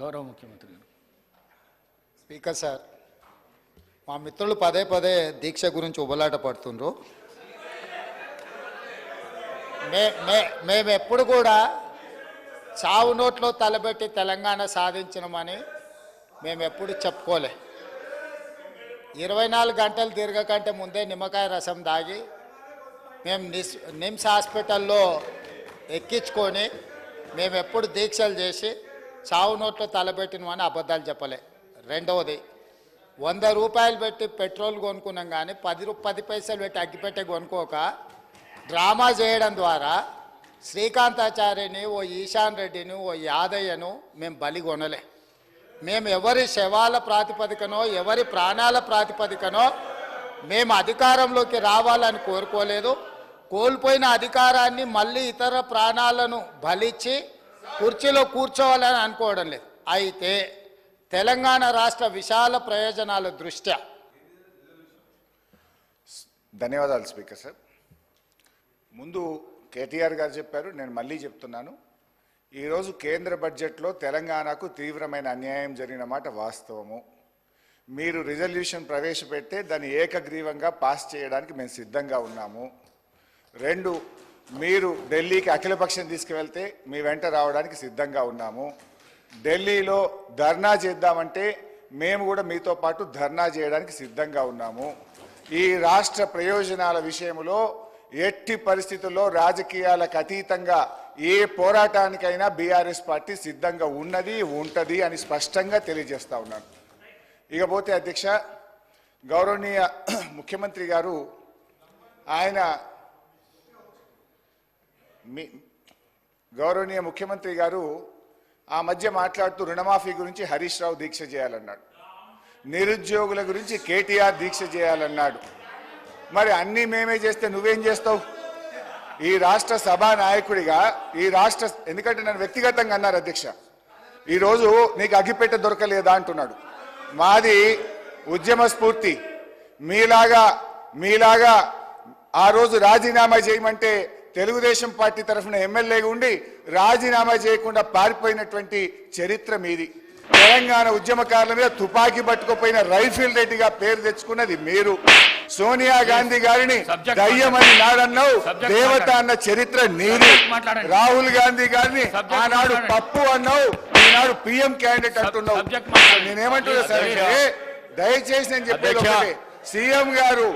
గౌరవ ముఖ్యమంత్రి గారు. స్పీకర్ సార్ మా మిత్రులు పదే పదే దీక్ష గురించి ఉబలాట పడుతుండ్రు. మే మే మేము ఎప్పుడు కూడా చావు నోట్లో తలబెట్టి తెలంగాణ సాధించినమని మేము ఎప్పుడు చెప్పుకోలే. ఇరవై నాలుగు గంటలు తిరగకంటే ముందే నిమ్మకాయ రసం దాగి మేము నిస్ నిమ్స్ హాస్పిటల్లో ఎక్కించుకొని మేము ఎప్పుడు దీక్షలు చేసి చావు నోట్లో తలబెట్టినమని అబద్ధాలు చెప్పలే. రెండవది వంద రూపాయలు పెట్టి పెట్రోల్ కొనుక్కున్నాం కానీ పది రూ పది పైసలు పెట్టి అగ్గిపెట్టే కొనుక్కోక డ్రామా చేయడం ద్వారా శ్రీకాంతాచార్యని ఓ ఈశాన్ రెడ్డిని ఓ యాదయ్యను మేము బలి కొనలే. మేము ఎవరి శవాల ప్రాతిపదికనో ఎవరి ప్రాణాల ప్రాతిపదికనో మేము అధికారంలోకి రావాలని కోరుకోలేదు. కోల్పోయిన అధికారాన్ని మళ్ళీ ఇతర ప్రాణాలను బలిచ్చి కుర్చీలో కూర్చోవాలని అనుకోవడం లేదు. అయితే తెలంగాణ రాష్ట్ర విశాల ప్రయోజనాల దృష్ట్యా. ధన్యవాదాలు స్పీకర్ సార్. ముందు కేటీఆర్ గారు చెప్పారు నేను మళ్ళీ చెప్తున్నాను. ఈరోజు కేంద్ర బడ్జెట్లో తెలంగాణకు తీవ్రమైన అన్యాయం జరిగిన మాట వాస్తవము. మీరు రిజల్యూషన్ ప్రవేశపెడితే దాన్ని ఏకగ్రీవంగా పాస్ చేయడానికి మేము సిద్ధంగా ఉన్నాము. రెండు మీరు ఢిల్లీకి అఖిలపక్షం తీసుకువెళ్తే మీ వెంట రావడానికి సిద్ధంగా ఉన్నాము. ఢిల్లీలో ధర్నా చేద్దామంటే మేము కూడా మీతో పాటు ధర్నా చేయడానికి సిద్ధంగా ఉన్నాము. ఈ రాష్ట్ర ప్రయోజనాల విషయంలో ఎట్టి పరిస్థితుల్లో రాజకీయాలకు అతీతంగా ఏ పోరాటానికైనా బీఆర్ఎస్ పార్టీ సిద్ధంగా ఉన్నది ఉంటుంది అని స్పష్టంగా తెలియజేస్తా ఉన్నాను. ఇకపోతే అధ్యక్ష గౌరవనీయ ముఖ్యమంత్రి గారు ఆయన మీ గౌరవనీయ ముఖ్యమంత్రి గారు ఆ మధ్య మాట్లాడుతూ రుణమాఫీ గురించి హరీష్ రావు దీక్ష చేయాలన్నాడు. నిరుద్యోగుల గురించి కేటీఆర్ దీక్ష చేయాలన్నాడు. మరి అన్నీ మేమే చేస్తే నువ్వేం చేస్తావు? ఈ రాష్ట్ర సభా నాయకుడిగా ఈ రాష్ట్ర ఎందుకంటే నన్ను వ్యక్తిగతంగా అన్నారు అధ్యక్ష. ఈరోజు నీకు అగ్గిపెట్ట దొరకలేదా అంటున్నాడు. మాది ఉద్యమ స్ఫూర్తి. మీలాగా మీలాగా ఆ రోజు రాజీనామా చేయమంటే తెలుగుదేశం పార్టీ తరఫున ఎమ్మెల్యేగా ఉండి రాజీనామా చేయకుండా పారిపోయినటువంటి చరిత్ర మీది. తెలంగాణ ఉద్యమకారుల మీద తుపాకీ పట్టుకుపోయిన రైఫిల్ రెడ్డిగా పేరు తెచ్చుకున్నది మీరు. సోనియా గాంధీ గారిని దయ్యమని నాడన్నావు దేవత అన్న చరిత్ర నీది. రాహుల్ గాంధీ గారిని ఆనాడు. పప్పు అన్నావు ఈనాడు పిఎం క్యాండిడేట్ అంటున్నావు. నేనేమంటున్నా సార్ దయచేసి నేను చెప్పేది సీఎం గారు